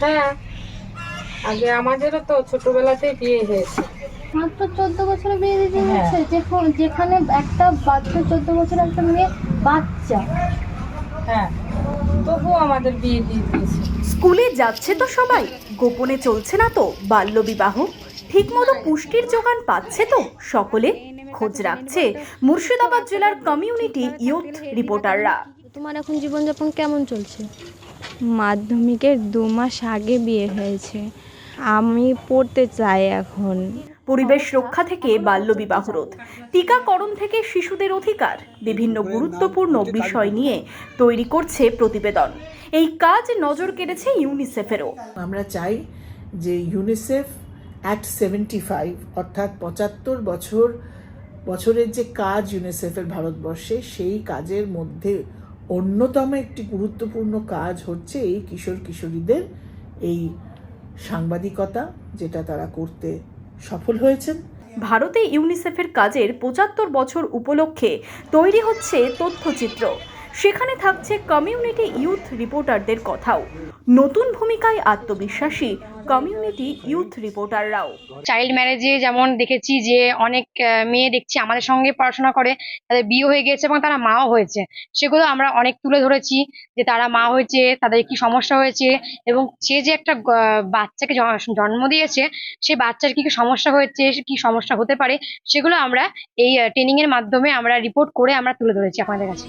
হ্যাঁ। আগে আমাদেরও তো ছোটবেলাতেই বিয়ে হয়েছে। মাত্র চোদ্দ বছরে বিয়ে দিতে হয়েছে যেখানে যেখানে একটা বাচ্চা চোদ্দ বছর একটা মেয়ে বাচ্চা। হ্যাঁ। তবুও আমাদের বিয়ে দিয়ে দিয়েছে। স্কুলে যাচ্ছে তো সবাই। গোপনে চলছে না তো বাল্যবিবাহ। ঠিকমতো পুষ্টির যোগান পাচ্ছে তো সকলে। খোঁজ রাখছে মুর্শিদাবাদ জেলার কমিউনিটি ইউথ রিপোর্টাররা। তোমার এখন জীবনযাপন কেমন চলছে? মাধ্যমিকের দু মাস আগে বিয়ে হয়েছে। আমি পড়তে চাই এখন। পরিবেশ রক্ষা থেকে বাল্যবিবাহ রোধ। টিকাকরণ থেকে শিশুদের অধিকার। বিভিন্ন গুরুত্বপূর্ণ বিষয় নিয়ে তৈরি করছে প্রতিবেদন। এই কাজ নজর কেড়েছে ইউনিসেফেরও। আমরা চাই যে ইউনিসেফ অ্যাক্ট সেভেন্টি ফাইভ অর্থাৎ পঁচাত্তর বছর বছরের যে কাজ ইউনিসেফের ভারতবর্ষে সেই কাজের মধ্যে অন্যতম একটি গুরুত্বপূর্ণ কাজ হচ্ছে এই কিশোর কিশোরীদের এই সাংবাদিকতা, যেটা তারা করতে সফল হয়েছেন। ভারতে ইউনিসেফের কাজের পঁচাত্তর বছর উপলক্ষে তৈরি হচ্ছে তথ্যচিত্র। সেখানে থাকছে কমিউনিটি ইউথ রিপোর্টারদের কথাও। নতুন ভূমিকায় আত্মবিশ্বাসী কমিউনিটি ইউথ রিপোর্টাররাও চাইল্ড ম্যারেজে যেমন দেখেছি যে অনেক মেয়ে দেখছি আমাদের সঙ্গে পড়াশোনা করে তাদের বিয়ে হয়ে গেছে এবং তারা মাও হয়েছে। সেগুলো আমরা অনেক তুলে ধরেছি যে তারা মা হয়েছে তাদের কি সমস্যা হয়েছে এবং সে যে একটা বাচ্চাকে জন্ম দিয়েছে সে বাচ্চার কি কি সমস্যা হয়েছে কি সমস্যা হতে পারে সেগুলো আমরা এই ট্রেনিং এর মাধ্যমে আমরা রিপোর্ট করে আমরা তুলে ধরেছি আপনাদের কাছে।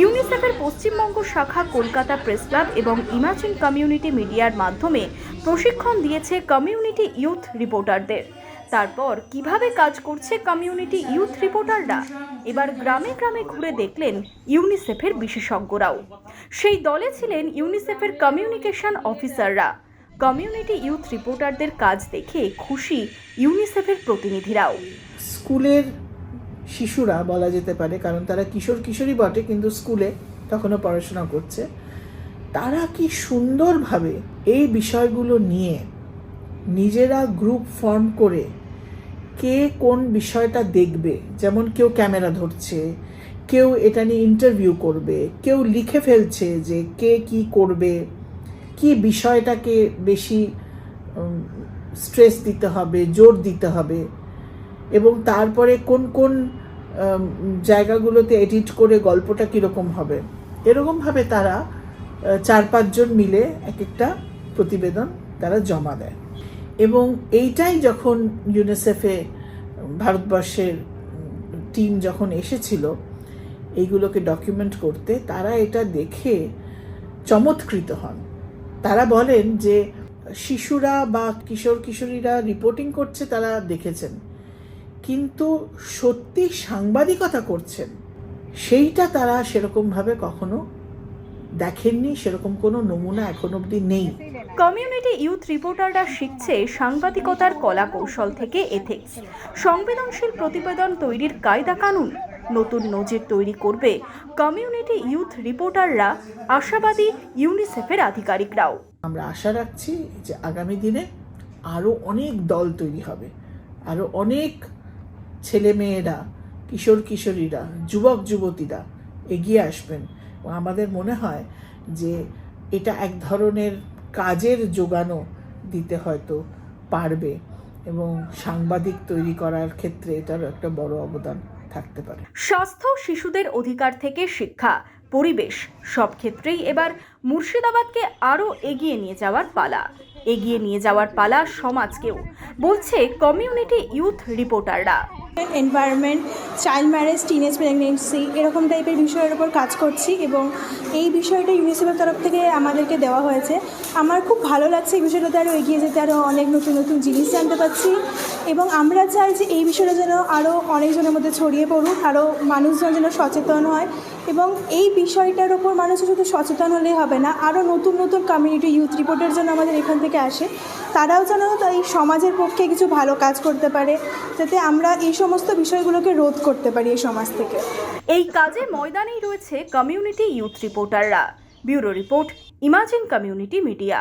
ইউনিসেফের পশ্চিমবঙ্গ শাখা কলকাতা প্রেস ক্লাব এবং ইমাজিন কমিউনিটি মিডিয়ার মাধ্যমে প্রশিক্ষণ দিয়েছে কমিউনিটি ইউথ রিপোর্টারদের। তারপর কীভাবে কাজ করছে কমিউনিটি ইউথ রিপোর্টাররা? এবার গ্রামে গ্রামে ঘুরে দেখলেন ইউনিসেফের বিশেষজ্ঞরাও। সেই দলে ছিলেন ইউনিসেফের কমিউনিকেশন অফিসাররা। কমিউনিটি ইউথ রিপোর্টারদের কাজ দেখে খুশি ইউনিসেফের প্রতিনিধিরাও। স্কুলের শিশুরা বলা যেতে পারে, কারণ তারা কিশোর কিশোরী বটে, কিন্তু স্কুলে তখনও পড়াশোনা করছে। তারা কি সুন্দরভাবে এই বিষয়গুলো নিয়ে নিজেরা গ্রুপ ফর্ম করে কে কোন বিষয়টা দেখবে? যেমন কেউ ক্যামেরা ধরছে, কেউ এটা নিয়ে ইন্টারভিউ করবে, কেউ লিখে ফেলছে যে কে কি করবে, কি বিষয়টাকে বেশি স্ট্রেস দিতে হবে, জোর দিতে হবে, এবং তারপরে কোন কোন জায়গাগুলোতে এডিট করে গল্পটা কীরকম হবে? এরকমভাবে তারা চার পাঁচজন মিলে এক একটা প্রতিবেদন তারা জমা দেয়। এবং এইটাই যখন ইউনিসেফে, ভারতবর্ষের টিম যখন এসেছিল এইগুলোকে ডকুমেন্ট করতে, তারা এটা দেখে চমৎকৃত হন। তারা বলেন যে শিশুরা বা কিশোর কিশোরীরা রিপোর্টিং করছে, তারা দেখেছেন। কিন্তু সত্যি সাংবাদিকতা করছেন, সেইটা তারা সেরকমভাবে কখনো দেখেননি সেরকম কোনো নমুনা এখন অবধি নেই। কমিউনিটি ইউথ রিপোর্টাররা শিখছে সাংবাদিকতার কলা কৌশল থেকে এথিক্স। সংবেদনশীল প্রতিবেদন তৈরির কায়দা কানুন নতুন নজির তৈরি করবে কমিউনিটি ইউথ রিপোর্টাররা আশাবাদী ইউনিসেফের আধিকারিকরাও। আমরা আশা রাখছি যে আগামী দিনে আরও অনেক দল তৈরি হবে আরও অনেক ছেলেমেয়েরা কিশোর কিশোরীরা যুবক যুবতীরা এগিয়ে আসবেন। আমাদের মনে হয় যে এটা এক ধরনের কাজের যোগানও দিতে হয়তো পারবে এবং সাংবাদিক তৈরি করার ক্ষেত্রে এটার একটা বড় অবদান থাকতে পারে। স্বাস্থ্য শিশুদের অধিকার থেকে শিক্ষা, পরিবেশ সব ক্ষেত্রেই এবার মুর্শিদাবাদকে আরও এগিয়ে নিয়ে যাওয়ার পালা। এগিয়ে নিয়ে যাওয়ার পালা সমাজকেও, বলছে community youth রিপোর্টাররা। Environment child marriage teenage pregnancy এরকম টাইপের বিষয়ের উপর কাজ করছি এবং এই বিষয়টা ইউনিসেফের তরফ থেকে আমাদেরকে দেওয়া হয়েছে। আমার খুব ভালো লাগছে এই বিষয়টাতে আরও এগিয়ে যেতে, আরও অনেক নতুন নতুন জিনিস জানতে পারছি এবং আমরা চাই যে এই বিষয়টা যেন আরও অনেকজনের মধ্যে ছড়িয়ে পড়ুক, আরও মানুষজন যেন সচেতন হয়। এবং এই বিষয়টার ওপর মানুষ শুধু সচেতন হলেই হবে না, আরও নতুন নতুন কমিউনিটি ইউথ রিপোর্টার যেন আমাদের এখান থেকে আসে, তারাও যেন এই সমাজের পক্ষে কিছু ভালো কাজ করতে পারে, যাতে আমরা এই সমস্ত বিষয়গুলোকে রোধ করতে পারি এই সমাজ থেকে। এই কাজে ময়দানেই রয়েছে community youth রিপোর্টাররা bureau report, imagine community media